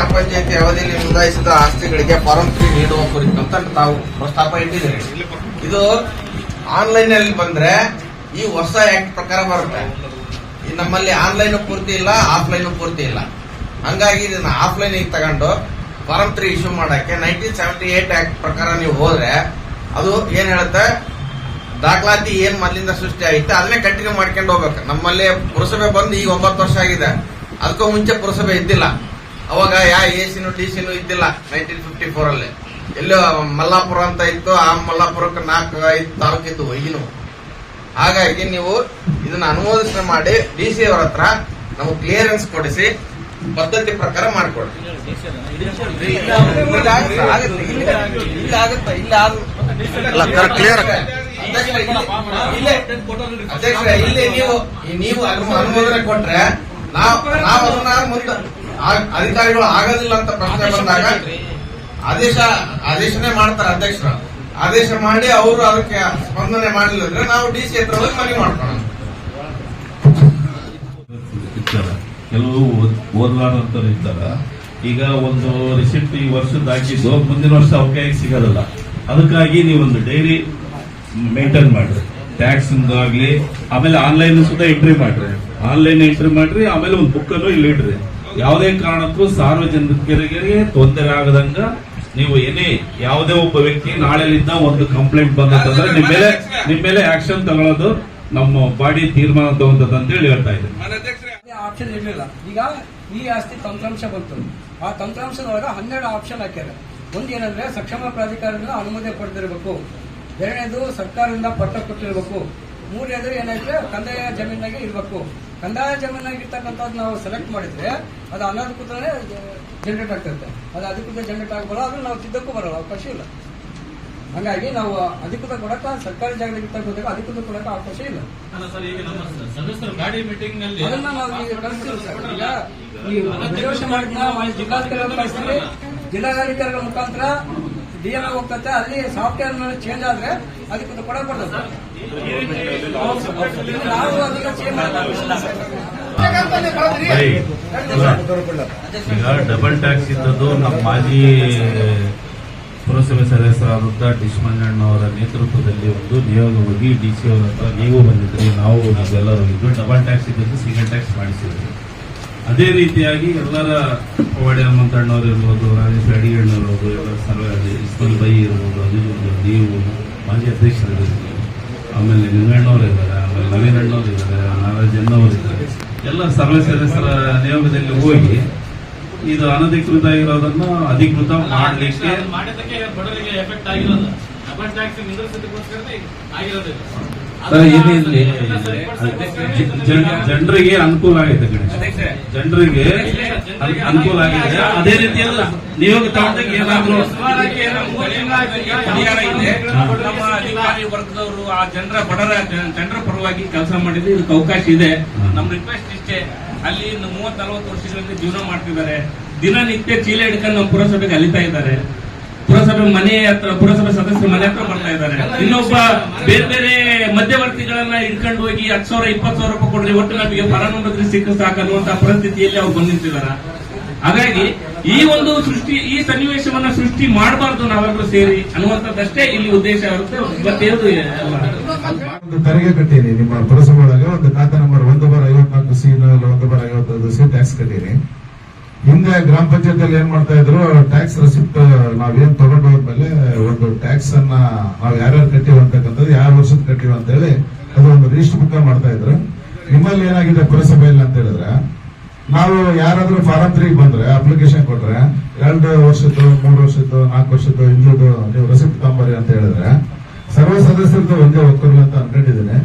ಗ್ರಾಮ ಪಂಚಾಯತಿ ಅವಧಿಯಲ್ಲಿ ನೋಂದಾಯಿಸಿದ ಆಸ್ತಿಗಳಿಗೆ ಫಾರಂ ತ್ರೀ ನೀಡುವ ಕುರಿತಂತ ತಾವು ಪ್ರಸ್ತಾಪ ಇಟ್ಟಿದ್ದೀರಿ ಇದು ಆನ್ಲೈನ್ ಅಲ್ಲಿ ಬಂದ್ರೆ ಈ ಹೊಸ ಆಕ್ಟ್ ಪ್ರಕಾರ ಬರುತ್ತೆ. ನಮ್ಮಲ್ಲಿ ಆನ್ಲೈನ್ ಪೂರ್ತಿ ಇಲ್ಲ ಆಫ್ಲೈನ್ ಪೂರ್ತಿ ಇಲ್ಲ. ಹಂಗಾಗಿ ಇದನ್ನ ಆಫ್ಲೈನ್ ತಗೊಂಡು ಫಾರಂ ತ್ರೀ ಇಶ್ಯೂ ಮಾಡಕ್ಕೆ ನೈನ್ಟೀನ್ ಸೆವೆಂಟಿ ಏಟ್ ಆಕ್ಟ್ ಪ್ರಕಾರ ನೀವು ಹೋದ್ರೆ ಅದು ಏನ್ ಹೇಳುತ್ತೆ? ದಾಖಲಾತಿ ಏನ್ ಮೊದಲಿಂದ ಸೃಷ್ಟಿ ಆಯ್ತು ಅದನ್ನೇ ಕಂಟಿನ್ಯೂ ಮಾಡ್ಕೊಂಡು ಹೋಗ್ಬೇಕು. ನಮ್ಮಲ್ಲಿ ಪುರಸಭೆ ಬಂದು ಈಗ ಒಂಬತ್ತು ವರ್ಷ ಆಗಿದೆ. ಅದಕ್ಕೂ ಮುಂಚೆ ಪುರಸಭೆ ಇದ್ದಿಲ್ಲ. ಅವಾಗ ಯಾ ಎ ಸಿನು ಡಿ ಸಿನು ಇದ್ದಿಲ್ಲ ನೈನ್ಟೀನ್ ಫಿಫ್ಟಿ ಫೋರ್ ಅಲ್ಲಿ. ಎಲ್ಲೋ ಮಲ್ಲಾಪುರ ಅಂತ ಇತ್ತು ಆ ಮಲ್ಲಾಪುರಕ್ಕೆ ನಾಲ್ಕು ಐದು ತಾಲೂಕು ಇತ್ತು ಈಗಿನ ಹಾಗಾಗಿ ನೀವು ಇದನ್ನ ಅನುಮೋದನೆ ಮಾಡಿ ಡಿ ಸಿ ಅವರ ಹತ್ರ ನಮಗೆ ಕ್ಲಿಯರೆನ್ಸ್ ಕೊಡಿಸಿ ಪದ್ಧತಿ ಪ್ರಕಾರ ಮಾಡಿಕೊಡಿ. ಅಧ್ಯಕ್ಷ ಇಲ್ಲ ನೀವು ನೀವು ಅನುಮೋದನೆ ಕೊಟ್ರೆ ನಾವು ನಾವು ಅದನ್ನ ಮುಂದೆ ಅಧಿಕಾರಿಗಳು ಆಗೋದಿಲ್ಲ ಅಂತ ಪ್ರಶ್ನೆ ಬಂದಾಗ ಆದೇಶ ಆದೇಶನೇ ಮಾಡ್ತಾರೆ ಅಧ್ಯಕ್ಷರು. ಆದೇಶ ಮಾಡಿ ಅವರು ಅದಕ್ಕೆ ಸ್ಪಂದನೆ ಮಾಡಲಿಲ್ಲ ಅಂದ್ರೆ ನಾವು ಡಿ ಸಿ ಹತ್ರ ಹೋಗಿ ಮನವಿ ಮಾಡ್ಕೊಳ್ಳೋಣ. ಕೆಲವು ಓದ್ಲಾರಂತವ್ರು ಇದ್ದಾರ. ಈಗ ಒಂದು ರಿಸಿಪ್ಟ್ ಈ ವರ್ಷದ ಹಾಕಿದ್ದು ಮುಂದಿನ ವರ್ಷ ಅವಕಾಶ ಸಿಗೋದಿಲ್ಲ. ಅದಕ್ಕಾಗಿ ನೀವು ಒಂದು ಡೈರಿ ಮೇಂಟೈನ್ ಮಾಡ್ರಿ ಟ್ಯಾಕ್ಸ್ ಆಗಲಿ ಆಮೇಲೆ ಆನ್ಲೈನ್ ಸುತ್ತ ಎಂಟ್ರಿ ಮಾಡ್ರಿ. ಆನ್ಲೈನ್ ಎಂಟ್ರಿ ಮಾಡ್ರಿ ಆಮೇಲೆ ಒಂದು ಬುಕ್ ಅನ್ನು ಇಲ್ಲಿ ಇಡ್ರಿ. ಯಾವುದೇ ಕಾರಣಕ್ಕೂ ಸಾರ್ವಜನಿಕರಿಗೆ ತೊಂದರೆ ಆಗದಂಗ ನೀವು ಏನೇ ಯಾವುದೇ ಒಬ್ಬ ವ್ಯಕ್ತಿ ನಾಳೆಲಿಂದ ಒಂದು ಕಂಪ್ಲೇಂಟ್ ಬಂದಂತಂದ್ರೆ ನಿಮ್ ಮೇಲೆ ನಿಮ್ ಮೇಲೆ ಆಕ್ಷನ್ ತಗೊಳ್ಳೋದು ನಮ್ಮ ಬಾಡಿ ತೀರ್ಮಾನ ತಗೊಂತದ ಅಂತ ಹೇಳಿ ಹೇಳ್ತಾ ಇದ್ದೀನಿ ಆಪ್ಷನ್ ಇರಲಿಲ್ಲ. ಈಗ ಈ ಆಸ್ತಿ ತಂತ್ರಾಂಶ ಬಂತು. ಆ ತಂತ್ರಾಂಶದೊಳಗೆ ಹನ್ನೆರಡು ಆಪ್ಷನ್ ಹಾಕ್ಯಾರ. ಒಂದು ಏನಂದ್ರೆ ಸಕ್ಷಮ ಪ್ರಾಧಿಕಾರದಿಂದ ಅನುಮತಿ ಪಡೆದಿರಬೇಕು. ಎರಡನೇದು ಸರ್ಕಾರದಿಂದ ಪಟ್ಟ ಕೊಟ್ಟಿರಬೇಕು. ಮೂರನೇದು ಏನೈತೆ ಕಂದಾಯ ಜಮೀನಾಗೆ ಇರಬೇಕು. ಕಂದಾಯ ಜಮೀನ್ ಇರ್ತಕ್ಕಂಥದ್ದು ನಾವು ಸೆಲೆಕ್ಟ್ ಮಾಡಿದ್ರೆ ಅದು ಅನಧಿಕೃತನೇ ಜನರೇಟ್ ಆಗ್ತಿರುತ್ತೆ ಅದು ಅಧಿಕೃತ ಜನರೇಟ್ ಆಗಬಾರ ಅದನ್ನ ನಾವು ತಿದ್ದಕ್ಕೂ ಬರೋಲ್ಲ ಅವಕಾಶ ಇಲ್ಲ. ಹಂಗಾಗಿ ನಾವು ಅಧಿಕೃತ ಕೊಡಕ ಸರ್ಕಾರಿ ಜಾಗದಲ್ಲಿ ಇರ್ತಕ್ಕಂಥ ಅಧಿಕೃತ ಕೊಡಕ ಅವಕಾಶ ಇಲ್ಲ. ಅದನ್ನ ನಾವು ಈಗ ಕಳಿಸ್ತೀವಿ ಸರ್. ಜಿಲ್ಲಾಧಿಕಾರಿಗಳ ಕಳಿಸ್ತೀವಿ. ಜಿಲ್ಲಾಧಿಕಾರಿಗಳ ಮುಖಾಂತರ ಡಿಎಂ ಹೋಗ್ತೈತೆ ಅಲ್ಲಿ ಸಾಫ್ಟ್ವೇರ್ ಚೇಂಜ್ ಆದ್ರೆ ಅದಕ್ಕೆ ಕೊಡಕ್ ಬರ್ತದೆ. ಈಗ ಡಬಲ್ ಟ್ಯಾಕ್ಸ್ ಇದ್ದದ್ದು ನಮ್ಮ ಮಾಜಿ ಪುರಸಭೆ ಸದಸ್ಯರಾದಂಥ ಡಿಶ್ ಮಂಜಣ್ಣವರ ನೇತೃತ್ವದಲ್ಲಿ ಒಂದು ನಿಯೋಗ ಹೋಗಿ ಡಿ ಸಿ ಅವರ ಹತ್ರ ನೀವು ಬಂದಿದ್ರಿ ನಾವು ನಾವೆಲ್ಲರೂ ಎಲ್ಲರೂ ಹೋಗಿದ್ವಿ ಡಬಲ್ ಟ್ಯಾಕ್ಸ್ ಇದ್ದದ್ದು ಸಿಂಗಲ್ ಟ್ಯಾಕ್ಸ್ ಮಾಡಿಸಿದ್ವಿ ಅದೇ ರೀತಿಯಾಗಿ ಎಲ್ಲರ ಪವಾಡಿ ಹನುಮಂತಣ್ಣವ್ರು ಇರ್ಬೋದು ರಾಜೇಶ್ ಅಡಿಗಣ್ಣವ್ರು ಎಲ್ಲ ಸರ್ವೆ ಇಸ್ಮಾಲ್ ಬೈ ಇರ್ಬೋದು ಇರ್ಬೋದು, ನೀವು ಮಾಜಿ ಅಧ್ಯಕ್ಷರಿರ್ಬೋದು ಆಮೇಲೆ ನಿಂಗಣ್ಣವ್ರು ಇದ್ದಾರೆ ಆಮೇಲೆ ನವೀನ್ ಅಣ್ಣವ್ರು ಇದ್ದಾರೆ ನಾರಾಜ್ ಅಣ್ಣವ್ರು ಇದ್ದಾರೆ. ಎಲ್ಲ ಸರ್ವ ಸದಸ್ಯರ ನಿಯೋಗದಲ್ಲಿ ಹೋಗಿ ಇದು ಅನಧಿಕೃತ ಆಗಿರೋದನ್ನ ಅಧಿಕೃತ ಮಾಡಲಿಕ್ಕೆ ಜನರಿಗೆ ಅನುಕೂಲ ಆಗಿದೆ ಗಣೇಶ್. ಜನರಿಗೆ ಅನ್- ಅನುಕೂಲ ಆಗಿದೆ. ಅದೇ ರೀತಿಯಲ್ಲ ನಿಯೋಗ ತಗೊಂಡಾಗ ಏನಾದ್ರು. ನಮ್ಮ ಅಧಿಕಾರಿ ವರ್ಗದವರು ಆ ಜನರ ಬಡರ ಜನರ ಪರವಾಗಿ ಕೆಲಸ ಮಾಡಿದ್ರೆ ಇದಕ್ಕೆ ಅವಕಾಶ ಇದೆ. ನಮ್ಮ ರಿಕ್ವೆಸ್ಟ್ ಇಷ್ಟೇ. ಅಲ್ಲಿ ಮೂವತ್ ನಲವತ್ತು ವರ್ಷಗಳಿಂದ ಜೀವನ ಮಾಡ್ತಿದ್ದಾರೆ. ದಿನನಿತ್ಯ ಚೀಲ ಹಿಡ್ಕೊಂಡು ನಮ್ಮ ಪುರಸಭೆಗೆ ಅಲಿತಾ ಇದ್ದಾರೆ. ಪುರಸಭೆ ಮನೆ ಹತ್ರ, ಪುರಸಭೆ ಸದಸ್ಯರ ಮನೆ ಹತ್ರ ಮಾಡ್ತಾ ಇದ್ದಾರೆ. ಇನ್ನೊಬ್ಬ ಬೇರೆ ಬೇರೆ ಮಧ್ಯವರ್ತಿಗಳನ್ನ ಹಿಡ್ಕೊಂಡು ಹೋಗಿ ಹತ್ತು ಸಾವಿರ, ಇಪ್ಪತ್ತು ಸಾವಿರ ರೂಪಾಯಿ ಕೊಡ್ರಿ, ಒಟ್ಟು ನಮಗೆ ಫಲಾನುಭವಿ ಸಿಕ್ಕ ಸಾಕನ್ನುವಂತ ಪರಿಸ್ಥಿತಿಯಲ್ಲಿ ಅವ್ರು ಬಂದಿರ್ತಿದಾರ ಹಾಗಾಗಿ ಈ ಒಂದು ಸೃಷ್ಟಿ, ಈ ಸನ್ನಿವೇಶವನ್ನ ಸೃಷ್ಟಿ ಮಾಡಬಾರ್ದು ನಾವೆಲ್ಲರೂ ಸೇರಿ ಅನ್ನುವಂಥದ್ದಷ್ಟೇ ಇಲ್ಲಿ ಉದ್ದೇಶ ಇರುತ್ತೆ. ಒಂದು ತೆರಿಗೆ ಕಟ್ಟೀನಿ ನಿಮ್ಮ ಪುರಸಭೆ ಒಳಗೆ ಒಂದು ಖಾತೆ ನಂಬರ್ ಒಂದು ಬಾರ ಐವತ್ನಾಲ್ಕು ಸಿ ಒಂದು ಬಾರ ಐವತ್ತೈದು ಸಿ ಟ್ಯಾಕ್ಸ್ ಕಟ್ಟೀನಿ ಹಿಂದೆ ಗ್ರಾಮ ಪಂಚಾಯತ್ ಏನ್ ಮಾಡ್ತಾ ಇದ್ರು ಟ್ಯಾಕ್ಸ್ ರೆಸಿಪ್ಟ್ ನಾವೇನ್ ತಗೊಂಡು ಹೋದ್ಮೇಲೆ ಒಂದು ಟ್ಯಾಕ್ಸ್ ಅನ್ನ ನಾವ್ ಯಾರ್ಯಾರು ಕಟ್ಟಿವಿ ಅಂತಕ್ಕಂಥದ್ದು ಯಾವ ವರ್ಷದ ಕಟ್ಟಿವಿ ಅಂತ ಹೇಳಿ ಅದು ಒಂದು ರಿಜಿಸ್ಟರ್ ಬುಕ್ ಮಾಡ್ತಾ ಇದ್ರು. ನಿಮ್ಮಲ್ಲಿ ಏನಾಗಿದೆ ಪುರಸಭೆಯಲ್ಲಿ ಅಂತ ಹೇಳಿದ್ರೆ, ನಾವು ಯಾರಾದ್ರೂ ಫಾರಂ ತ್ರೀ ಬಂದ್ರೆ ಅಪ್ಲಿಕೇಶನ್ ಕೊಟ್ರೆ, ಎರಡು ವರ್ಷದ್ದು, ಮೂರು ವರ್ಷದ್ದು, ನಾಲ್ಕು ವರ್ಷದ್ದು ಇಂದು ನೀವು ರೆಸಿಪ್ಟ್ ತಗೊಂಬರಿ ಅಂತ ಹೇಳಿದ್ರೆ, ಸರ್ವ ಸದಸ್ಯರದ್ದು ಒಂದೇ ಒಕ್ಕೂರು ಅಂತ ಅನ್ಕೊಂಡಿದ್ದೀನಿ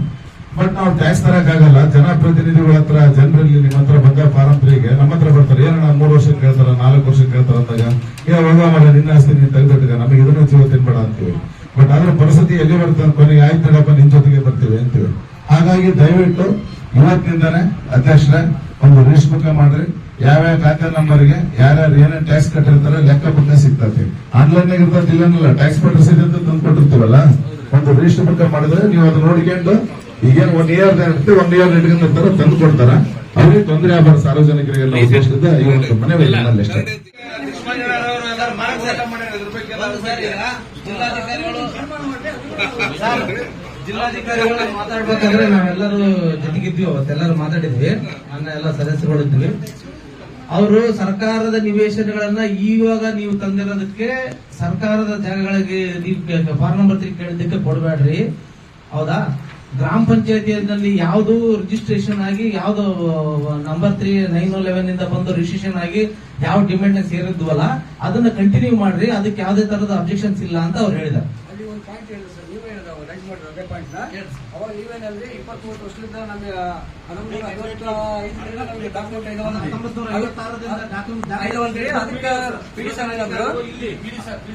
ಬಟ್ ನಾವು ಟ್ಯಾಕ್ಸ್ ತರಕ್ಕಾಗಲ್ಲ ಜನಪ್ರತಿನಿಧಿಗಳ ಹತ್ರ ಜನರಲ್ಲಿ ನಿಮ್ಮ ಹತ್ರ ಬಂದ ಫಾರಂ ತ್ರೀಗೆ ನಮ್ಮ ಹತ್ರ ಬರ್ತಾರೆ. ಏನಣ್ಣ ಮೂರು ವರ್ಷ ಕೇಳ್ತಾರ, ನಾಲ್ಕು ವರ್ಷ ಕೇಳ್ತಾರ ಅಂದಾಗ, ಏ, ಹೋಗ ಮಗ ನಿನ್ನ ಆಸ್ತಿ ನೀನ್ ತೆಗೆದಿಟ್ಟ ನಮಗೆ ಇದನ್ನ ಜೀವ ತಿನ್ಬೇಡ ಅಂತೀವಿ. ಬಟ್ ಅದ್ರ ಪರಿಸ್ಥಿತಿ ಎಲ್ಲಿ ಬರ್ತದೆ ಕೊನೆಗೆ ಆಯ್ತು ನಡಪ್ಪ ನಿನ್ ಜೊತೆಗೆ ಬರ್ತೀವಿ ಅಂತೀವಿ. ಹಾಗಾಗಿ ದಯವಿಟ್ಟು ಇವತ್ತಿನಿಂದಾನೆ ಅಧ್ಯಕ್ಷರೇ, ಒಂದು ಲಿಸ್ಟ್ ಬುಕ್ ಮಾಡ್ರಿ. ಯಾವ್ಯಾವ ಖಾತೆ ನಂಬರ್ಗೆ, ಯಾರ್ಯಾರು ಏನೇನು ಟ್ಯಾಕ್ಸ್ ಕಟ್ಟಿರ್ತಾರೆ ಲೆಕ್ಕ ಬುಕ್ ಸಿಗ್ತತಿ ಆನ್ಲೈನ್ ಇರ್ತದೆ ಇಲ್ಲನಲ್ಲ ಟ್ಯಾಕ್ಸ್ ರಸೀದಿ ಅಂತ ತಂದು ಒಂದು ರಿಜಿಸ್ಟರ್ ಬುಕ್ ಮಾಡಿದ್ರೆ ನೀವು ಅದು ನೋಡ್ಕೊಂಡು ಈಗೇನ್ ಒನ್ ಇಯರ್ ಇರ್ತದೆ ಒನ್ ಇಯರ್ ಇಟ್ಕೊಂಡಿರ್ತಾರ ತಂದು ಕೊಡ್ತಾರ. ಅವ್ರಿಗೆ ತೊಂದರೆ ಆಗ್ಬಾರ್ದು ಸಾರ್ವಜನಿಕರಿಗೆಲ್ಲ ಉದ್ದೇಶದಿಂದ ಈ ಒಂದು ಮನವಿ ನನ್ನಲ್ಲಿ ಅಷ್ಟೇ. ಜಿಲ್ಲಾಧಿಕಾರಿಗಳು ಮಾತಾಡ್ಬೇಕಾದ್ರೆ ನಾವೆಲ್ಲರೂ ಜೊತೆಗಿದ್ವಿ ಅವತ್ತೆಲ್ಲರೂ ಮಾತಾಡಿದ್ವಿ ನನ್ನ ಎಲ್ಲ ಸದಸ್ಯರುಗಳಿದ್ವಿ. ಅವರು ಸರ್ಕಾರದ ನಿವೇಶನಗಳನ್ನ ಈವಾಗ ನೀವು ತಂದಿರೋದಕ್ಕೆ ಸರ್ಕಾರದ ಜಾಗಗಳಿಗೆ ನೀವು ಫಾರ್ಮ್ ನಂಬರ್ ತ್ರೀ ಕೇಳಿದ್ದಕ್ಕೆ ಕೊಡಬೇಡ್ರಿ. ಹೌದಾ? ಗ್ರಾಮ ಪಂಚಾಯತಿಯಲ್ಲಿ ಯಾವುದು ರಿಜಿಸ್ಟ್ರೇಷನ್ ಆಗಿ ಯಾವ್ದು ನಂಬರ್ ತ್ರೀ ನೈನ್ ಲೆವೆನ್ ಇಂದ ಬಂದು ರಿಜಿಸ್ಟ್ರೇಷನ್ ಆಗಿ ಯಾವ ಡಿಮ್ಯಾಂಡ್ ಸೇರಿದ್ವಲ್ಲ ಅದನ್ನ ಕಂಟಿನ್ಯೂ ಮಾಡ್ರಿ ಅದಕ್ಕೆ ಯಾವುದೇ ತರದ ಅಬ್ಜೆಕ್ಷನ್ಸ್ ಇಲ್ಲ ಅಂತ ಅವ್ರು ಹೇಳಿದ್ದಾರೆ. ಅಲ್ಲಿ ಒಂದು ಪಾಯಿಂಟ್ ಹೇಳಿದ್ರು ಸರ್ ನೀವೇ ಹೇಳಿದ್ರು ರೈಸ್ ಮಾಡಿದ್ರು ಅದೇ ಪಾಯಿಂಟ್ ಅವಾಗ ನೀವೇನಂದ್ರೆ ಇಪ್ಪತ್ಮೂರು ವರ್ಷದಿಂದ ನಮಗೆ ಹನ್ನೊಂದು ಐವತ್ತೈದರಿಂದ ನಮಗೆ ಡಾಕ್ಯುಮೆಂಟ್ ಐದು ಅಂದ್ರೆ? ಅದಕ್ಕೆ ಪಿ ಡಿ ಸರ್ ಏನಾದ್ರು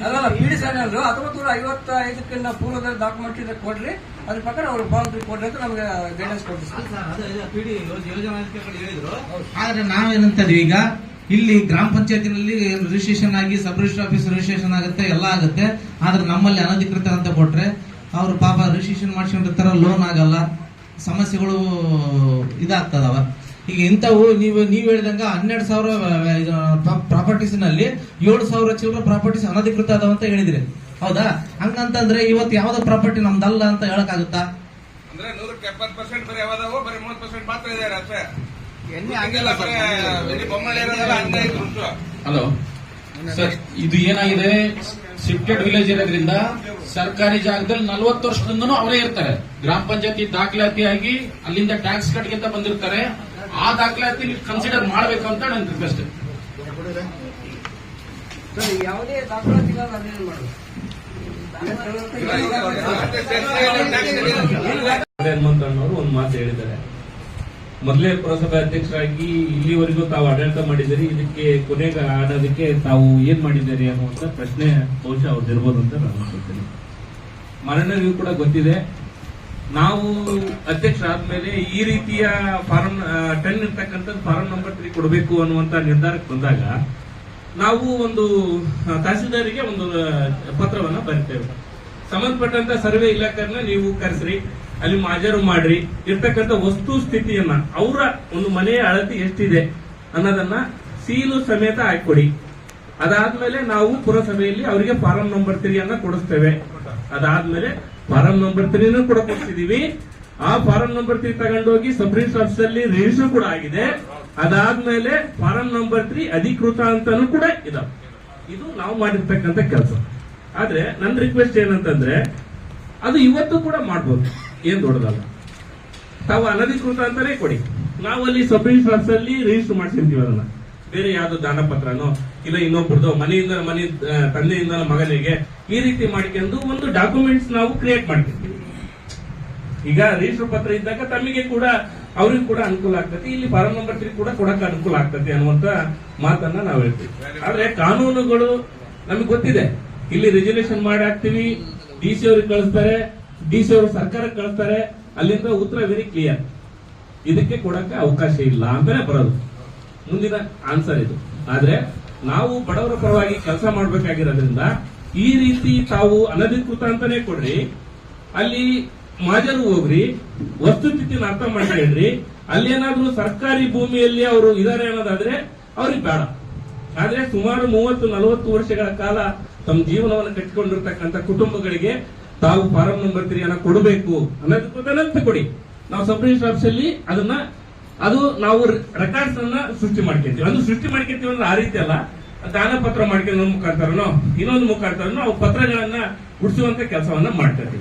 ಅಲ್ಲ ಪಿ ಡಿ ಸರ್ ಏನಾದ್ರು ಹತ್ತೊಂಬತ್ತು ನೂರ ಐವತ್ತೈದಕ್ಕಿಂತ ಪೂರ್ವದ ಡಾಕ್ಯುಮೆಂಟ್ ಇದೆ ಕೊಡ್ರಿ. ಅದ್ರ ಪ್ರಕಾರ ಅವ್ರು ಫಾರ್ಮ್ ಕೊಡ್ರಿ ಅಂತ ನಮಗೆ ಗೈಡೆನ್ಸ್ ಕೊಡ್ರಿ ಹೇಳಿದ್ರು. ಆದ್ರೆ ನಾವೇನಂತದ್ವಿ ಈಗ? ಇಲ್ಲಿ ಗ್ರಾಮ ಪಂಚಾಯತಿನಲ್ಲಿ ರಿಜಿಸ್ಟ್ರೇಷನ್ ಆಗಿ ಸಬ್ ರಿಜಿಸ್ಟರ್ ಆಫೀಸ್ ರಿಜಿಸ್ಟ್ರೇಷನ್ ಆಗುತ್ತೆ ಎಲ್ಲ ಆಗುತ್ತೆ. ಆದ್ರೆ ನಮ್ಮಲ್ಲಿ ಅನಧಿಕೃತ ಅಂತ ಕೊಟ್ರೆ ಅವ್ರು ಪಾಪ ರಿಜಿಸ್ಟ್ರೇಷನ್ ಮಾಡ್ಕೊಂಡಿರ್ತಾರ ಲೋನ್ ಆಗಲ್ಲ ಸಮಸ್ಯೆಗಳು ಇದಾಗ್ತದವ. ಈಗ ಇಂಥವು ನೀವು ನೀವು ಹೇಳಿದಂಗ ಹನ್ನೆರಡು ಸಾವಿರ ಪ್ರಾಪರ್ಟೀಸ್ನಲ್ಲಿ ಏಳು ಸಾವಿರ ಚಿಲ್ಲರ ಪ್ರಾಪರ್ಟೀಸ್ ಅನಧಿಕೃತ ಅದಾವ ಅಂತ ಹೇಳಿದ್ರಿ. ಹೌದಾ? ಹಂಗಂತಂದ್ರೆ ಇವತ್ತು ಯಾವ್ದೋ ಪ್ರಾಪರ್ಟಿ ನಮ್ದಲ್ಲ ಅಂತ ಹೇಳಕ್ಕಾಗುತ್ತಾ? ಅಂದ್ರೆ ನೂರಕ್ಕೆ ಎಪ್ಪತ್ತು ಪರ್ಸೆಂಟ್ ಬರೀ ಯಾವ್ದಾವು ಬರೀ ಮೂವತ್ತು ಪರ್ಸೆಂಟ್ ಮಾತ್ರ ಇದಾರೆ ಅಷ್ಟೇ. ಎಣ್ಣೆ ಆಗಿಲ್ಲ ಸರ್. ಬರೀ ಬೊಮ್ಮಳೆ ಇರೋದೆಲ್ಲ ಹಂಗೈದು ಉಂಟು. ಹಲೋ. ಸರ್ ಇದು ಏನಾಗಿದೆ? ಶಿಫ್ಟೆಡ್ ವಿಲೇಜ್ ಇರೋದ್ರಿಂದ ಸರ್ಕಾರಿ ಜಾಗದಲ್ಲಿ ನಲವತ್ತು ವರ್ಷದಿಂದನೂ ಅವರೇ ಇರ್ತಾರೆ. ಗ್ರಾಮ ಪಂಚಾಯತಿ ದಾಖಲಾತಿಯಾಗಿ ಅಲ್ಲಿಂದ ಟ್ಯಾಕ್ಸ್ ಕಟ್ಗಿಂತ ಬಂದಿರ್ತಾರೆ. ಆ ದಾಖಲಾತಿ ಕನ್ಸಿಡರ್ ಮಾಡಬೇಕು? ಅಂತ ನನ್ನ ರಿಕ್ವೆಸ್ಟ್ ಸರ್ ಯಾವುದೇ ದಾಖಲಾತಿ ಹನುಮಂತಣ್ಣವರು ಒಂದು ಮಾತು ಹೇಳಿದ್ದಾರೆ. ಮೊದಲೇ ಪುರಸಭೆ ಅಧ್ಯಕ್ಷರಾಗಿ ಇಲ್ಲಿವರೆಗೂ ತಾವು ಆಡಳಿತ ಮಾಡಿದ್ದೀರಿ, ಇದಕ್ಕೆ ಕೊನೆಗೆ ಆಡೋದಕ್ಕೆ ತಾವು ಏನ್ ಮಾಡಿದ್ದೀರಿ ಅನ್ನುವಂತ ಪ್ರಶ್ನೆ ಬಹುಶಃ ಅವ್ರದ್ದು ಇರಬಹುದು ಅಂತ ನಾನು ಅನ್ಕೊಳ್ತೀನಿ. ಮರಣರಿಗೂ ಕೂಡ ಗೊತ್ತಿದೆ. ನಾವು ಅಧ್ಯಕ್ಷ ಆದ್ಮೇಲೆ ಈ ರೀತಿಯ ಫಾರಂ ಟೆನ್ ಇರ್ತಕ್ಕಂಥದ್ದು ಫಾರಂ ನಂಬರ್ ತ್ರೀ ಕೊಡಬೇಕು ಅನ್ನುವಂತ ನಿರ್ಧಾರಕ್ಕೆ ಬಂದಾಗ ನಾವು ಒಂದು ತಹಸೀಲ್ದಾರಿಗೆ ಒಂದು ಪತ್ರವನ್ನ ಬರ್ತೇವೆ ಸಂಬಂಧಪಟ್ಟಂತ ಸರ್ವೆ ಇಲಾಖೆಯನ್ನ ನೀವು ಕರೆಸ್ರಿ. ಅಲ್ಲಿ ಮಾಜರು ಮಾಡ್ರಿ, ಇರ್ತಕ್ಕಂಥ ವಸ್ತು ಸ್ಥಿತಿಯನ್ನ, ಅವರ ಒಂದು ಮನೆಯ ಅಳತಿ ಎಷ್ಟಿದೆ ಅನ್ನೋದನ್ನ ಸೀಲು ಸಮೇತ ಹಾಕೊಡಿ ಅದಾದ್ಮೇಲೆ ನಾವು ಪುರಸಭೆಯಲ್ಲಿ ಅವರಿಗೆ ಫಾರಂ ನಂಬರ್ ತ್ರೀ ಅನ್ನ ಕೊಡಿಸ್ತೇವೆ. ಅದಾದ್ಮೇಲೆ ಫಾರಂ ನಂಬರ್ ತ್ರೀನು ಕೂಡ ಕೊಡ್ತಿದೀವಿ ಆ ಫಾರಂ ನಂಬರ್ ತ್ರೀ ತಗೊಂಡೋಗಿ ಸಬ್ ಆಫೀಸ್ ಅಲ್ಲಿ ರಿಜಿಸ್ಟರ್ ಕೂಡ ಆಗಿದೆ. ಅದಾದ್ಮೇಲೆ ಫಾರಂ ನಂಬರ್ ತ್ರೀ ಅಧಿಕೃತ ಅಂತಾನು ಕೂಡ ಇದಾವೆ. ಇದು ನಾವು ಮಾಡಿರ್ತಕ್ಕಂಥ ಕೆಲಸ. ಆದ್ರೆ ನನ್ನ ರಿಕ್ವೆಸ್ಟ್ ಏನಂತಂದ್ರೆ, ಅದು ಇವತ್ತು ಕೂಡ ಮಾಡ್ಬೋದು. ಏನ್ ದೊಡ್ಡದಲ್ಲ? ತಾವು ಅನಧಿಕೃತ ಅಂತಾನೆ ಕೊಡಿ. ನಾವು ಅಲ್ಲಿ ಸಬ್ ಅಲ್ಲಿ ರಿಜಿಸ್ಟರ್ ಮಾಡ್ಸಿರ್ತೀವಿ ಅದನ್ನ. ಬೇರೆ ಯಾವ್ದು ದಾನ ಪತ್ರನೋ ಇಲ್ಲ ಇನ್ನೊಬ್ರದ್ದು ಮನೆಯಿಂದ ಮನೆ ತಂದೆಯಿಂದ ಮಗನಿಗೆ ಈ ರೀತಿ ಮಾಡ್ಕೊಂಡು ಒಂದು ಡಾಕ್ಯುಮೆಂಟ್ಸ್ ನಾವು ಕ್ರಿಯೇಟ್ ಮಾಡ್ತೀವಿ ಈಗ ರಿಜಿಸ್ಟರ್ ಪತ್ರ ಇದ್ದಾಗ ತಮಗೆ ಕೂಡ, ಅವ್ರಿಗೂ ಕೂಡ ಅನುಕೂಲ ಆಗ್ತದೆ, ಇಲ್ಲಿ ಫಾರಂ ನಂಬರ್ ತ್ರೀ ಕೂಡ ಕೊಡಕ್ಕೆ ಅನುಕೂಲ ಆಗ್ತದೆ ಅನ್ನುವಂತ ಮಾತನ್ನ ನಾವು ಹೇಳ್ತೀವಿ. ಆದ್ರೆ ಕಾನೂನುಗಳು ನಮಗೆ ಗೊತ್ತಿದೆ. ಇಲ್ಲಿ ರಿಜಿಸ್ಟ್ರೇಷನ್ ಮಾಡಿ ಹಾಕ್ತಿವಿ ಡಿ ಸಿ ಅವ್ರಿಗೆ ಕಳಿಸ್ತಾರೆ ಡಿ ಸಿ ಅವರು ಸರ್ಕಾರ ಕಳಿಸ್ತಾರೆ, ಅಲ್ಲಿಂದ ಉತ್ತರ ವೆರಿ ಕ್ಲಿಯರ್ ಇದಕ್ಕೆ ಕೊಡಕ್ಕೆ ಅವಕಾಶ ಇಲ್ಲ ಅಂತಾನೆ ಬರೋದು. ಮುಂದಿನ ಆನ್ಸರ್ ಇದು. ಆದ್ರೆ ನಾವು ಬಡವರ ಪರವಾಗಿ ಕೆಲಸ ಮಾಡಬೇಕಾಗಿರೋದ್ರಿಂದ ಈ ರೀತಿ ತಾವು ಅನಧಿಕೃತ ಅಂತಾನೆ ಕೊಡ್ರಿ, ಅಲ್ಲಿ ಮಾಜರು ಹೋಗ್ರಿ, ವಸ್ತುಸ್ಥಿತಿನ ಅರ್ಥ ಮಾಡ್ಕೊಂಡ್ರಿ ಅಲ್ಲಿ ಏನಾದ್ರೂ ಸರ್ಕಾರಿ ಭೂಮಿಯಲ್ಲಿ ಅವರು ಇದಾರೆ ಅನ್ನೋದಾದ್ರೆ ಅವ್ರಿಗೆ ಬೇಡ. ಆದ್ರೆ ಸುಮಾರು ಮೂವತ್ತು ನಲವತ್ತು ವರ್ಷಗಳ ಕಾಲ ತಮ್ಮ ಜೀವನವನ್ನು ಕಟ್ಟಿಕೊಂಡಿರ್ತಕ್ಕಂಥ ಕುಟುಂಬಗಳಿಗೆ ತಾವು ಫಾರಂ ನಂಬರ್ ತ್ರೀ ಅನ್ನ ಕೊಡಬೇಕು ಅನ್ನೋದಕ್ಕಂತ ಕೊಡಿ. ನಾವು ಸಬ್ ರಿಜಿಸ್ಟರ್ ಆಫೀಸ್ ಅಲ್ಲಿ ಅದನ್ನ ಅದು ನಾವು ರೆಕಾರ್ಡ್ಸ್ ಅನ್ನ ಸೃಷ್ಟಿ ಮಾಡ್ಕೊಂತೀವಿ. ಅದು ಸೃಷ್ಟಿ ಮಾಡ್ಕೊಂತೀವಿ ಅಂದ್ರೆ ಆ ರೀತಿ ಅಲ್ಲ. ದಾನ ಪತ್ರ ಮಾಡ್ಕೊಂಡು ಮುಖಾಂತರನೋ ಇನ್ನೊಂದು ಮುಖಾಂತರನೋ ನಾವು ಪತ್ರಗಳನ್ನ ಗುಡಿಸುವಂತ ಕೆಲಸವನ್ನ ಮಾಡ್ತೀವಿ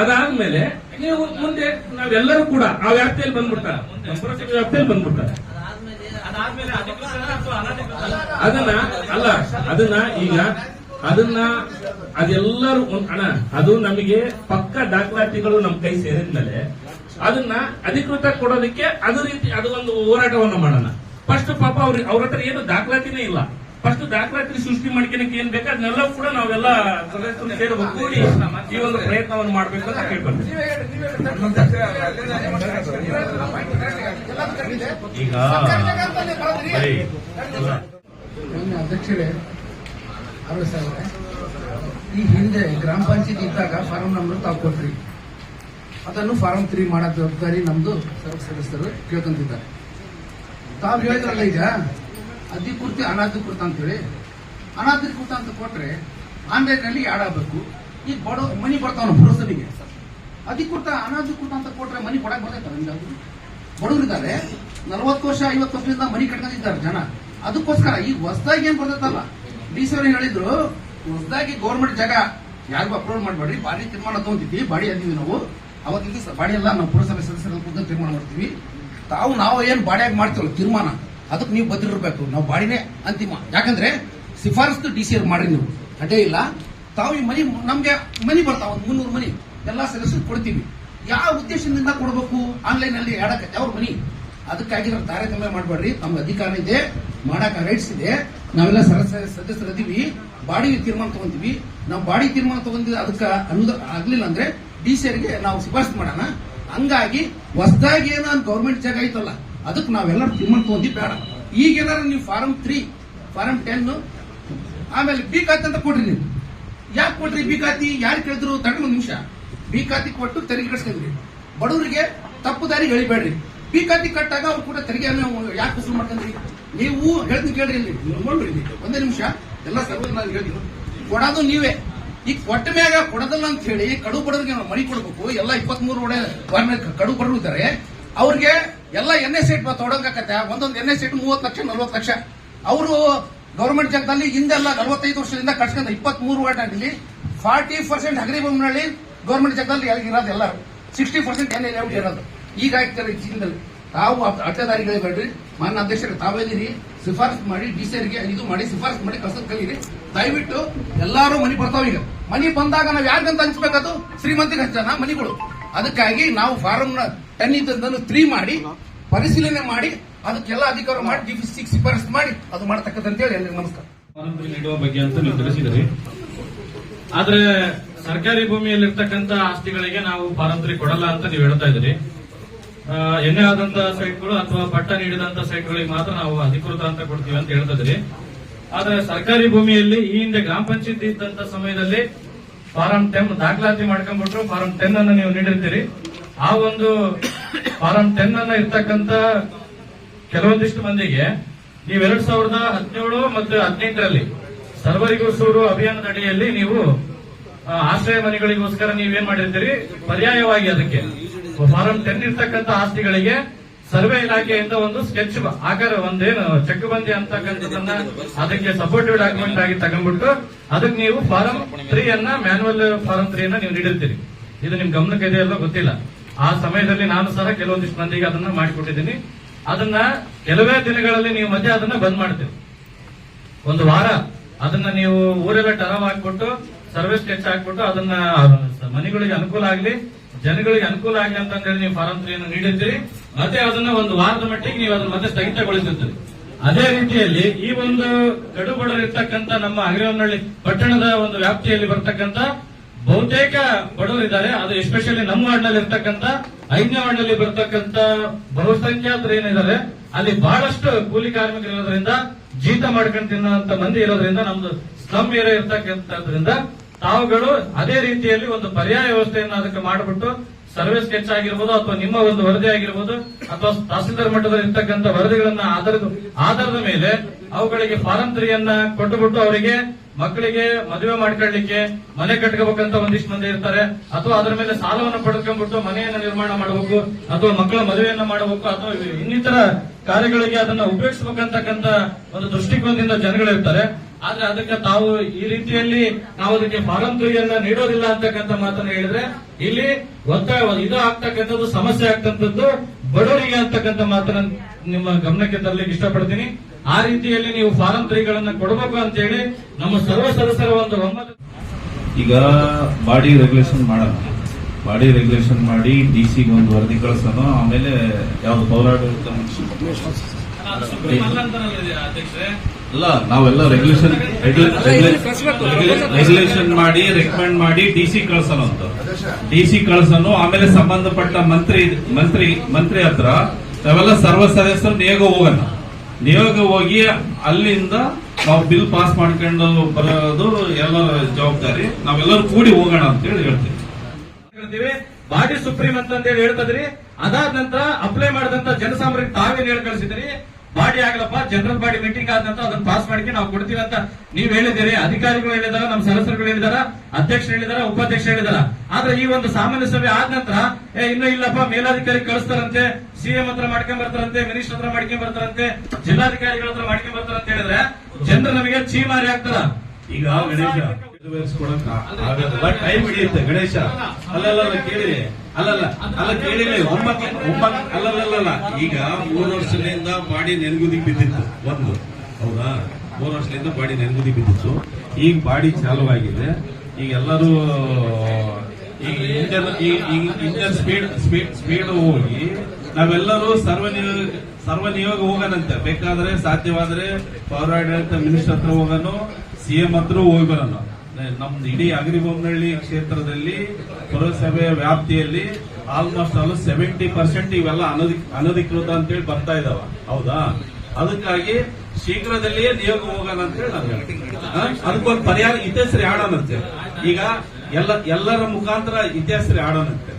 ಅದಾದ್ಮೇಲೆ ನೀವು ಮುಂದೆ ನಾವೆಲ್ಲರೂ ಕೂಡ ಆ ವ್ಯಾಪ್ತಿಯಲ್ಲಿ ಬಂದ್ಬಿಡ್ತಾರೆ. ವ್ಯಾಪ್ತಿಯಲ್ಲಿ ಬಂದ್ಬಿಡ್ತಾರೆ. ಅದನ್ನ ಅಲ್ಲ ಅದನ್ನ ಈಗ ಅದನ್ನ ಅದೆಲ್ಲರೂ ಅಣ್ಣ ಅದು ನಮಗೆ ಪಕ್ಕ ದಾಖಲಾತಿಗಳು ನಮ್ಮ ಕೈ ಸೇರಿದ್ಮೇಲೆ ಅದನ್ನ ಅಧಿಕೃತ ಕೊಡೋದಕ್ಕೆ ಅದು ರೀತಿ ಅದು ಒಂದು ಹೋರಾಟವನ್ನ ಮಾಡೋಣ. ಫಸ್ಟ್ ಪಾಪ ಅವ್ರ ಅವ್ರ ಹತ್ರ ಏನು ದಾಖಲಾತಿನೇ ಇಲ್ಲ. ಫಸ್ಟ್ ದಾಖಲಾತಿ ಸೃಷ್ಟಿ ಮಾಡ್ಕೊಳಕ್ಕೆ ಏನ್ ಬೇಕು ಅದನ್ನೆಲ್ಲ ಕೂಡ ನಾವೆಲ್ಲ ಸದಸ್ಯರು ಸೇರಿ ಒಗ್ಗೂಡಿ ಈ ಒಂದು ಪ್ರಯತ್ನವನ್ನು ಮಾಡ್ಬೇಕು ಅಂತ ಕೇಳ್ಕೊಳ್ತೀವಿ ಈಗ ಅಧ್ಯಕ್ಷರೇ ಸಾಹೇಬ್ರೆ ಈ ಹಿಂದೆ ಗ್ರಾಮ ಪಂಚಾಯತ್ ಇದ್ದಾಗ ಫಾರಂ ನಂಬರ್ ತಾವು ಕೊಟ್ರಿ. ಅದನ್ನು ಫಾರಂ ತ್ರೀ ಮಾಡೋ ಜವಾಬ್ದಾರಿ ನಮ್ದು ಸರ್ವ ಸದಸ್ಯರು ಕೇಳ್ಕೊಂತಿದ್ದಾರೆ. ತಾವು ಹೇಳಿದ್ರಲ್ಲ ಈಗ, ಅಧಿಕೃತ ಅನಧಿಕೃತ ಅಂತೇಳಿ. ಅನಧಿಕೃತ ಅಂತ ಕೊಟ್ರೆ ಆನ್ಲೈನ್ನಲ್ಲಿ ಆಡ್ ಆಗ್ಬೇಕು. ಈಗ ಬಡ ಮನಿ ಬರ್ತಾವ ಭರೋಸನಿಗೆ ಅಧಿಕೃತ ಅನಧಿಕೃತ ಅಂತ ಕೊಟ್ರೆ ಮನಿ ಕೊಡಕ್ ಬರ್ತೈತೆ ನಿಮ್ಗೆ ಅದು? ಬಡವರಿದ್ದಾರೆ. ನಲ್ವತ್ತು ವರ್ಷ, ಐವತ್ತು ವರ್ಷದಿಂದ ಮನಿ ಕಟ್ಕೊಂಡಿದ್ದಾರೆ ಜನ. ಅದಕ್ಕೋಸ್ಕರ ಈಗ ಹೊಸದಾಗಿ ಏನು ಬರ್ತೈತಲ್ಲ? ಡಿ ಸಿ ಅವ್ರು ಹೇಳಿದ್ರು, ಹೊಸದಾಗಿ ಗೌರ್ಮೆಂಟ್ ಜಾಗ ಯಾರಿಗೂ ಅಪ್ರೂವ್ ಮಾಡಬೇಡ್ರಿ. ಬಾಡಿ ತೀರ್ಮಾನ ತಗೊಂಡಿದ್ವಿ. ಬಾಡಿ ಅಂದಿವಿ ನಾವು. ಅವತ್ತಿಂದ ಬಾಡಿ ಎಲ್ಲ ನಾವು ಪುರಸಭೆ ಸದಸ್ಯರ ಕೂತ್ಕೊಂಡು ತೀರ್ಮಾನ ಮಾಡ್ತೀವಿ. ತಾವು, ನಾವು ಏನ್ ಬಾಡಿಯಾಗಿ ಮಾಡ್ತೀವಲ್ಲ ತೀರ್ಮಾನ, ಅದಕ್ಕೆ ನೀವು ಬದ್ರಿರ್ಬೇಕು. ನಾವು ಬಾಡಿನೇ ಅಂತಿಮ. ಯಾಕಂದ್ರೆ ಶಿಫಾರಸ್ತು ಡಿ ಸಿ ಅವ್ರು ಮಾಡ್ರಿ ನೀವು. ಅಡ್ಡೇ ಇಲ್ಲ. ತಾವು ಈ ಮನಿ, ನಮ್ಗೆ ಮನಿ ಬರ್ತಾವ, ಒಂದು ಮುನ್ನೂರು ಮನಿ. ಎಲ್ಲ ಸದಸ್ಯರು ಕೊಡ್ತೀವಿ. ಯಾವ ಉದ್ದೇಶದಿಂದ ಕೊಡಬೇಕು? ಆನ್ಲೈನ್ ಅಲ್ಲಿ ಅವ್ರ ಮನಿ? ಅದಕ್ಕಾಗಿ ನಾವು ತಾರತಮ್ಯ ಮಾಡಬೇಡ್ರಿ. ನಮ್ಗೆ ಅಧಿಕಾರ ಇದೆ ಮಾಡಕ ರೈಟ್ಸ್ ಇದೆ. ನಾವೆಲ್ಲ ಸರಸ ಸದಸ್ಯರು ಅದೀವಿ ಬಾಡಿ ತೀರ್ಮಾನ ತಗೊಂತೀವಿ. ನಾವು ಬಾಡಿ ತೀರ್ಮಾನ ತಗೊಂಡಿದ್ದು ಅದಕ್ಕೆ ಅನುದ ಆಗ್ಲಿಲ್ಲ ಅಂದ್ರೆ ಡಿ ಸಿ ಅವರಿಗೆ ನಾವು ಶಿಫಾರಸು ಮಾಡೋಣ. ಹಂಗಾಗಿ ಹೊಸದಾಗಿ ಏನೋ ಗೌರ್ಮೆಂಟ್ ಜಾಗ ಐತಲ್ಲ ಅದಕ್ಕೆ ನಾವೆಲ್ಲರೂ ತೀರ್ಮಾನ ತಗೊಂಡಿ ಬೇಡ. ಈಗ ಏನಾರ ನೀವು ಫಾರಂ ತ್ರೀ, ಫಾರಂ ಟೆನ್, ಆಮೇಲೆ ಬಿ ಖಾತೆ ಅಂತ ಕೊಡ್ರಿ ನೀವು. ಯಾಕೆ ಕೊಡ್ರಿ ಬಿ ಖಾತಿ? ಯಾರು ಕೇಳಿದ್ರು? ಒಂದು ನಿಮಿಷ. ಬಿ ಖಾತಿ ಕೊಟ್ಟು ತೆರಿಗೆ ಕಟ್ಸ್ಕೊಂಡ್ರಿ. ಬಡವರಿಗೆ ತಪ್ಪು ದಾರಿ ಹೇಳಿಬೇಡ್ರಿ ಬಿ ಖಾತಿ ಕಟ್ಟಾಗ ಅವ್ರು ಕೂಡ ತೆರಿಗೆ ಯಾಕೆ ವಸೂಲು ಮಾಡ್ಕೊಂಡ್ರಿ? ನೀವು ಹೇಳ್ತೀನಿ ಕೇಳ್ರಿ ಇಲ್ಲಿ ನೋಡ್ರಿ ಒಂದೇ ನಿಮಿಷ, ಎಲ್ಲ ಸರ್ವ ನಾನು ಹೇಳಿದ್ರು ಕೊಡೋದು ನೀವೇ. ಈ ಕೊಟ್ಟ ಮ್ಯಾಗ ಕೊಡೋದಲ್ಲ ಅಂತ ಹೇಳಿ, ಕಡು ಪಡೋದಕ್ಕೆ ನಾವು ಮನಿ ಕೊಡ್ಬೇಕು. ಎಲ್ಲ ಇಪ್ಪತ್ತ್ ಮೂರು ಒಡೆ ಕಡು ಬಡವರು ಇದ್ದಾರೆ. ಅವ್ರಿಗೆ ಎಲ್ಲ ಎನ್ ಎಸ್ ಸೀಟ್ ತೊಡಂಗಾಕತ್ತೆ ಒಂದೊಂದು ಎನ್ ಎಸ್ ಸೀಟ್ ಮೂವತ್ತು ಲಕ್ಷ, ನಲ್ವತ್ತು ಲಕ್ಷ. ಅವರು ಗೌರ್ಮೆಂಟ್ ಜಾಗದಲ್ಲಿ ಹಿಂದೆಲ್ಲ ನಲವತ್ತೈದು ವರ್ಷದಿಂದ ಕಟ್ಸ್ಕೊಂಡ ಇಪ್ಪತ್ತ್ ಮೂರು ವಾರ್ಡ್ನಲ್ಲಿ forty percent Hagari Bommanahalli government ಜಾಗದಲ್ಲಿ ಇರೋದು ಎಲ್ಲರೂ. ಸಿಕ್ಸ್ಟಿ ಪರ್ಸೆಂಟ್ ಎನ್ ಎಲ್ ಇರೋದು. ಈಗ ಆಗ್ತಾರೆ ಜೀವನದಲ್ಲಿ. ತಾವು ಅಡ್ಡದಾರಿಗಳಿಗೆ ಬೇಡ್ರಿ ಮಾನ್ಯ ಅಧ್ಯಕ್ಷರು ತಾವೇದಿರಿ ಶಿಫಾರಸ್ ಮಾಡಿ ಡಿಸಿಆರ್ಗೆ ಇದು ಮಾಡಿ, ಶಿಫಾರಸ್ ಮಾಡಿ ಕಸದ ಕಲೀರಿ. ದಯವಿಟ್ಟು ಎಲ್ಲಾರು ಮನಿ ಬರ್ತಾವ ಈಗ. ಮನಿ ಬಂದಾಗ ನಾವು ಯಾರಿಗಂತ ಹಂಚ್ಬೇಕದು? ಶ್ರೀಮಂತಿಗೆ ಹಂಚನ ಮನಿಗಳು. ಅದಕ್ಕಾಗಿ ನಾವು ಫಾರಂ ಟೆನ್ ಇದ್ದು ತ್ರೀ ಮಾಡಿ, ಪರಿಶೀಲನೆ ಮಾಡಿ, ಅದಕ್ಕೆಲ್ಲ ಅಧಿಕಾರ ಮಾಡಿ ಡಿ ಸಿಕ್ಸ್ ಶಿಫಾರಸ್ ಮಾಡಿ, ಅದು ಮಾಡತಕ್ಕಂತ ಹೇಳಿ ಎಲ್ಲರಿಗೂ ನಮಸ್ಕಾರ. ನೀಡುವ ಬಗ್ಗೆ ಅಂತ ನೀವು ತಿಳಿಸಿದ್ರಿ. ಆದ್ರೆ ಸರ್ಕಾರಿ ಭೂಮಿಯಲ್ಲಿರ್ತಕ್ಕಂಥ ಆಸ್ತಿಗಳಿಗೆ ನಾವು ಪಾರಂಪರಿ ಕೊಡಲ್ಲ ಅಂತ ನೀವು ಹೇಳ್ತಾ ಇದ್ರಿ. ಎಣ್ಣೆ ಆದಂತ ಸೈಟ್ಗಳು ಅಥವಾ ಪಟ್ಟ ನೀಡಿದಂತ ಸೈಟ್ಗಳಿಗೆ ಮಾತ್ರ ನಾವು ಅಧಿಕೃತ ಅಂತ ಕೊಡ್ತೀವಿ ಅಂತ ಹೇಳ್ತದ್ರಿ ಆದ್ರೆ ಸರ್ಕಾರಿ ಭೂಮಿಯಲ್ಲಿ ಈ ಹಿಂದೆ ಗ್ರಾಮ ಪಂಚಾಯತ್ ಇದ್ದಂತ ಸಮಯದಲ್ಲಿ ಫಾರಂ ಟೆನ್ ದಾಖಲಾತಿ ಮಾಡ್ಕೊಂಡ್ಬಿಟ್ರು. ಫಾರಂ ಟೆನ್ ಅನ್ನು ನೀವು ನೀಡಿರ್ತೀರಿ. ಆ ಒಂದು ಫಾರಂ ಟೆನ್ ಅನ್ನ ಇರ್ತಕ್ಕಂತ ಕೆಲವೊಂದಿಷ್ಟು ಮಂದಿಗೆ ನೀವು ಎರಡ್ ಸಾವಿರದ ಹದಿನೇಳು ಮತ್ತು ಹದಿನೆಂಟರಲ್ಲಿ ಸರ್ವರಿಗೂ ಸೂರು ಅಭಿಯಾನದ ಅಡಿಯಲ್ಲಿ ನೀವು ಆಶ್ರಯ ಮನೆಗಳಿಗೋಸ್ಕರ ನೀವೇನ್ ಮಾಡಿರ್ತೀರಿ? ಪರ್ಯಾಯವಾಗಿ ಅದಕ್ಕೆ ಫಾರಂ ಟೆನ್ ಇರ್ತಕ್ಕಂಥ ಆಸ್ತಿಗಳಿಗೆ ಸರ್ವೆ ಇಲಾಖೆಯಿಂದ ಒಂದು ಸ್ಕೆಚ್ ಆಕಾರ ಒಂದೇನು ಚೆಕ್ ಬಂದಿ ಅಂತಕ್ಕಂಥದ್ದನ್ನ ಅದಕ್ಕೆ ಸಪೋರ್ಟಿವ್ ಡಾಕ್ಯುಮೆಂಟ್ ಆಗಿ ತಗೊಂಡ್ಬಿಟ್ಟು ಅದಕ್ಕೆ ನೀವು ಫಾರಂ ತ್ರೀ ಅನ್ನ ಮ್ಯಾನುವಲ್ ಫಾರಂ ತ್ರೀ ಅನ್ನ ನೀವು ನೀಡಿರ್ತೀರಿ. ಇದು ನಿಮ್ ಗಮನಕ್ಕೆ ಇದೆಯಲ್ಲ ಗೊತ್ತಿಲ್ಲ. ಆ ಸಮಯದಲ್ಲಿ ನಾನು ಸಹ ಕೆಲವೊಂದಿಷ್ಟು ಮಂದಿಗೆ ಅದನ್ನ ಮಾಡಿಕೊಟ್ಟಿದ್ದೀನಿ. ಅದನ್ನ ಕೆಲವೇ ದಿನಗಳಲ್ಲಿ ನೀವು ಮಧ್ಯೆ ಅದನ್ನ ಬಂದ್ ಮಾಡ್ತೀವಿ ಒಂದು ವಾರ ಅದನ್ನ ನೀವು ಊರೆಲ್ಲ ಟರವ್ ಹಾಕ್ಬಿಟ್ಟು ಸರ್ವಿಸ್ ಸ್ಕೆಚ್ ಹಾಕ್ಬಿಟ್ಟು ಅದನ್ನ ಮನೆಗಳಿಗೆ ಅನುಕೂಲ ಆಗ್ಲಿ, ಜನಗಳಿಗೆ ಅನುಕೂಲ ಆಗಲಿ ಅಂತ ಹೇಳಿ ನೀವು ಫಾರಂ ತ್ರೀಯನ್ನು ನೀಡಿರ್ತೀರಿ ಮತ್ತೆ ಅದನ್ನ ಒಂದು ವಾರದ ಮಟ್ಟಿಗೆ ನೀವು ಅದನ್ನ ಮತ್ತೆ ಸ್ಥಗಿತಗೊಳಿಸಿರ್ತೀರಿ ಅದೇ ರೀತಿಯಲ್ಲಿ ಈ ಒಂದು ಕಡುಬಡರಿರ್ತಕ್ಕಂಥ ನಮ್ಮ ಅಗ್ರವನಹಳ್ಳಿ ಪಟ್ಟಣದ ಒಂದು ವ್ಯಾಪ್ತಿಯಲ್ಲಿ ಬರ್ತಕ್ಕಂಥ ಬಹುತೇಕ ಬಡವರಿದ್ದಾರೆ ಅದು ಎಸ್ಪೆಷಲಿ ನಮ್ಮ ವಾರ್ಡ್ನಲ್ಲಿ ಇರ್ತಕ್ಕಂಥ ಐದನೇ ವಾರ್ಡ್ನಲ್ಲಿ ಬರ್ತಕ್ಕಂಥ ಬಹುಸಂಖ್ಯಾತರು ಏನಿದ್ದಾರೆ, ಅಲ್ಲಿ ಬಹಳಷ್ಟು ಕೂಲಿ ಕಾರ್ಮಿಕರು ಇರೋದ್ರಿಂದ, ಜೀತ ಮಾಡ್ಕೊಂಡು ತಿನ್ನುವಂತ ಮಂದಿ ಇರೋದ್ರಿಂದ ನಮ್ದು ಸ್ಲಮ್ ಏರಿಯಾ ಇರ್ತಕ್ಕಂಥದ್ರಿಂದ ತಾವುಗಳು ಅದೇ ರೀತಿಯಲ್ಲಿ ಒಂದು ಪರ್ಯಾಯ ವ್ಯವಸ್ಥೆಯನ್ನು ಅದಕ್ಕೆ ಮಾಡಿಬಿಟ್ಟು ಸರ್ವೆ ಸ್ಕೆಚ್ ಆಗಿರ್ಬೋದು ಅಥವಾ ನಿಮ್ಮ ಒಂದು ವರದಿ ಆಗಿರ್ಬೋದು ಅಥವಾ ತಹಸೀಲ್ದಾರ್ ಮಟ್ಟದಲ್ಲಿ ಇರ್ತಕ್ಕಂಥ ವರದಿಗಳನ್ನ ಆಧಾರದ ಆಧಾರದ ಮೇಲೆ ಅವುಗಳಿಗೆ ಫಾರಂ ತ್ರೀಯನ್ನ ಕೊಟ್ಟುಬಿಟ್ಟು ಅವರಿಗೆ ಮಕ್ಕಳಿಗೆ ಮದುವೆ ಮಾಡ್ಕೊಳ್ಳಿಕ್ಕೆ ಮನೆ ಕಟ್ಕೋಬೇಕಂತ ಒಂದಿಷ್ಟು ಮಂದಿ ಇರ್ತಾರೆ. ಅಥವಾ ಅದರ ಮೇಲೆ ಸಾಲವನ್ನು ಪಡೆದುಕೊಂಡ್ಬಿಟ್ಟು ಮನೆಯನ್ನ ನಿರ್ಮಾಣ ಮಾಡಬೇಕು, ಅಥವಾ ಮಕ್ಕಳ ಮದುವೆಯನ್ನ ಮಾಡಬೇಕು, ಅಥವಾ ಇನ್ನಿತರ ಕಾರ್ಯಗಳಿಗೆ ಅದನ್ನ ಉಪಯೋಗಿಸಬೇಕಂತಕ್ಕಂತ ಒಂದು ದೃಷ್ಟಿಕೋನದಿಂದ ಜನಗಳಿರ್ತಾರೆ. ಆದ್ರೆ ಅದಕ್ಕೆ ತಾವು ಈ ರೀತಿಯಲ್ಲಿ ನಾವು ಅದಕ್ಕೆ ಫಾರಂ ತ್ರೀಯನ್ನ ನೀಡೋದಿಲ್ಲ ಅಂತಕ್ಕಂಥ ಮಾತನ್ನ ಹೇಳಿದ್ರೆ ಇಲ್ಲಿ ಒತ್ತಾಯ ಇದು ಆಗ್ತಕ್ಕಂಥದ್ದು ಸಮಸ್ಯೆ ಆಗ್ತಕ್ಕಂಥದ್ದು ಬಡವರಿಗೆ ಅಂತಕ್ಕಂಥ ಮಾತನ್ನ ನಿಮ್ಮ ಗಮನಕ್ಕೆ ತರಲಿಕ್ಕೆ ಇಷ್ಟಪಡ್ತೀನಿ. ಆ ರೀತಿಯಲ್ಲಿ ನೀವು ಫಾರಂ ತ್ರೀಗಳನ್ನ ಕೊಡಬೇಕು ಅಂತ ಹೇಳಿ ನಮ್ಮ ಸರ್ವ ಸದಸ್ಯರ ಒಂದು ಒಮ್ಮತ ಈಗ ಬಾಡಿ ರೆಗ್ಯುಲೇಷನ್ ಮಾಡೋಣ ಬಾಡಿ ರೆಗ್ಯುಲೇಷನ್ ಮಾಡಿ ಡಿ ಸಿಗೆ ಒಂದು ವರದಿ ಕಳಿಸೋಣ. ಆಮೇಲೆ ಯಾವ್ದು ಪೌರಾಡಳಿತ ಅಲ್ಲ ನಾವೆಲ್ಲ ರೆಗ್ಯುಲೇಷನ್ ರೆಗ್ಯುಲೇಷನ್ ಮಾಡಿ ರೆಕಮೆಂಡ್ ಮಾಡಿ ಡಿ ಸಿ ಕಳ್ಸೋಣ ಅಂತ. ಡಿ ಸಿ ಕಳ್ಸೋನು ಆಮೇಲೆ ಸಂಬಂಧಪಟ್ಟ ಮಂತ್ರಿ ಮಂತ್ರಿ ಮಂತ್ರಿ ಹತ್ರ ನಾವೆಲ್ಲ ಸರ್ವ ಸದಸ್ಯರು ನಿಯೋಗ ಹೋಗೋಣ. ನಿಯೋಗ ಹೋಗಿ ಅಲ್ಲಿಂದ ನಾವು ಬಿಲ್ ಪಾಸ್ ಮಾಡ್ಕೊಂಡು ಬರೋದು ಎಲ್ಲ ಜವಾಬ್ದಾರಿ. ನಾವೆಲ್ಲರೂ ಕೂಡಿ ಹೋಗೋಣ ಅಂತ ಹೇಳಿ ಹೇಳ್ತೀವಿ. ಹೇಳ್ತೀವಿ. ಬಾಡಿ ಸುಪ್ರೀಂ ಅಂತ ಹೇಳಿ ಹೇಳ್ತದ್ರಿ. ಅದಾದ ನಂತರ ಅಪ್ಲೈ ಮಾಡಿದಂತ ಜನಸಾಮಾನ್ಯರಿಗೆ ತಾವೇನ್ ಹೇಳಿ ಕಳಿಸಿದ್ರಿ. ಬಾಡಿ ಆಗಲಪ್ಪ ಜನರಲ್ ಬಾಡಿ ಮೀಟಿಂಗ್ ಆದಂತ ನಂತರ ಅದನ್ನ ಪಾಸ್ ಮಾಡಿಕೆ ನಾವು ಕೊಡ್ತೀವಿ ಅಂತ ನೀವ್ ಹೇಳಿದಿರಿ ಅಧಿಕಾರಿಗಳು ಹೇಳಿದಾರ ನಮ್ಮ ಸದಸ್ಯರುಗಳು ಹೇಳಿದಾರ ಅಧ್ಯಕ್ಷರು ಹೇಳಿದಾರ ಉಪಾಧ್ಯಕ್ಷ ಹೇಳಿದಾರ. ಆದ್ರೆ ಈ ಒಂದು ಸಾಮಾನ್ಯ ಸಭೆ ಆದ ನಂತರ ಏ ಇನ್ನೂ ಇಲ್ಲಪ್ಪ ಮೇಲಾಧಿಕಾರಿ ಕಳಿಸ್ತಾರಂತೆ ಸಿಎಂ ಹತ್ರ ಮಾಡ್ಕೊಂಡ್ ಬರ್ತಾರಂತೆ ಮಿನಿಸ್ಟರ್ ಹತ್ರ ಮಾಡ್ಕೊಂಡ್ ಬರ್ತಾರಂತೆ ಜಿಲ್ಲಾಧಿಕಾರಿಗಳ ಹತ್ರ ಮಾಡ್ಕೊಂಡ್ ಬರ್ತಾರಂತ ಹೇಳಿದ್ರೆ ಜನರು ನಮಗೆ ಚೀಮಾರಿ ಆಗ್ತಾರ. ಈಗ ಗಣೇಶ. ಟೈಮ್ ಹಿಡಿಯುತ್ತೆ. ಗಣೇಶ ಅಲ್ಲೆಲ್ಲ ಕೇಳಿ. ಅಲ್ಲಲ್ಲ, ಅಲ್ಲ ಕೇಳಿಲ್ಲ, ಒಂಬತ್ತು ಒಂಬತ್ತು ಅಲ್ಲಲ್ಲ ಈಗ ಮೂರು ವರ್ಷದಿಂದ ಬಾಡಿ ನೆನಗುದಿ ಬಿದ್ದಿತ್ತು, ಒಂದು. ಹೌದಾ? ಮೂರು ವರ್ಷದಿಂದ ಬಾಡಿ ನೆನಗುದಿ ಬಿದ್ದಿತ್ತು. ಈಗ ಬಾಡಿ ಚಾಲುವಾಗಿದೆ ಈಗ ಎಲ್ಲರೂ, ಈಗ ಇಂಜನ್ ಈಗ ಇಂಜನ್ ಸ್ಪೀಡ್ ಸ್ಪೀಡ್ ಸ್ಪೀಡ್ ಹೋಗಿ ನಾವೆಲ್ಲರೂ ಸರ್ವನಿಯೋಗ ಸರ್ವನಿಯೋಗ ಹೋಗೋಣಂತೆ. ಬೇಕಾದ್ರೆ ಸಾಧ್ಯವಾದ್ರೆ ಪೌರಾಡಳಿತ ಮಿನಿಸ್ಟರ್ ಹತ್ರ ಹೋಗೋಣ ಸಿಎಂ ಹತ್ರ ಹೋಗಿ ಬರೋಣ. ನಮ್ದು ಇಡೀ ಅಗ್ರಿಬೊಮ್ಮನಹಳ್ಳಿ ಕ್ಷೇತ್ರದಲ್ಲಿ ಪುರಸಭೆ ವ್ಯಾಪ್ತಿಯಲ್ಲಿ ಆಲ್ಮೋಸ್ಟ್ ಆಲ್ ಸೆವೆಂಟಿ ಪರ್ಸೆಂಟ್ ಇವೆಲ್ಲ ಅನಧಿಕೃತ ಅಂತೇಳಿ ಬರ್ತಾ ಇದಾವ. ಹೌದಾ? ಅದಕ್ಕಾಗಿ ಶೀಘ್ರದಲ್ಲಿಯೇ ನಿಯೋಗ ಹೋಗೋಣ ಅಂತ ಹೇಳಿ ನಾನು? ಅದಕ್ಕೊಂದು ಪರಿಹಾರ ಇತಿಹಾಸರಿ ಆಡೋಣಂತೆ ಈಗ ಎಲ್ಲ, ಎಲ್ಲರ ಮುಖಾಂತರ ಇತಿಹಾಸರಿ ಆಡೋಣಂತೆ